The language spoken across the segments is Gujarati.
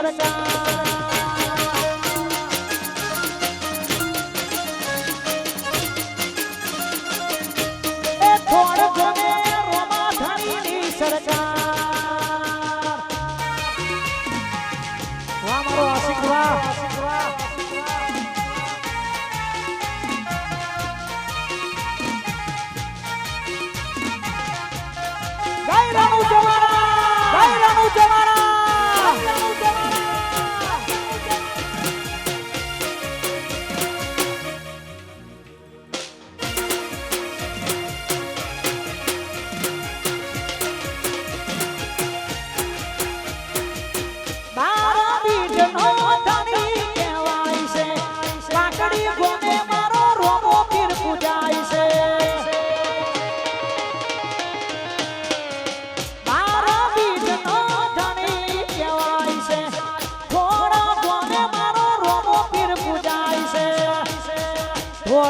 સરકાર એ થોડ ગમે રોમા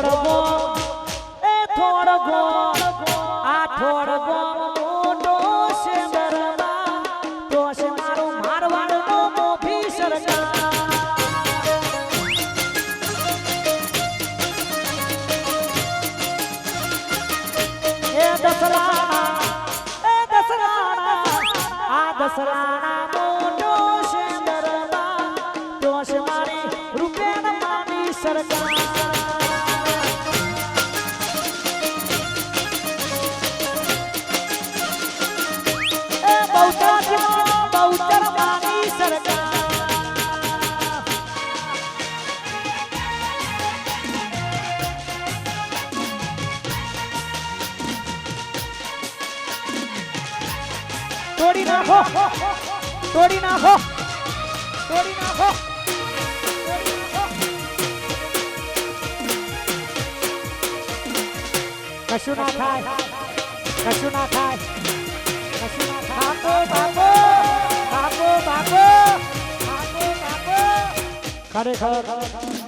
થોડો ગો એ થોડો ગો આ થોડો ગો મોટો છે દરબાર તો છે મારો મારવાડનો મોભી સરકાર. એ દસરાણા એ દસરાણા, આ દસરાણા મોટો છે દરબાર તો છે મારી તોડી નાખો. તોડી નાખો. તોડી નાખો. કશું ના થાય. કશું ના થાય. કશું ના થાય. બાપો બાપો બાપો બાપો. બાપો ખરેખર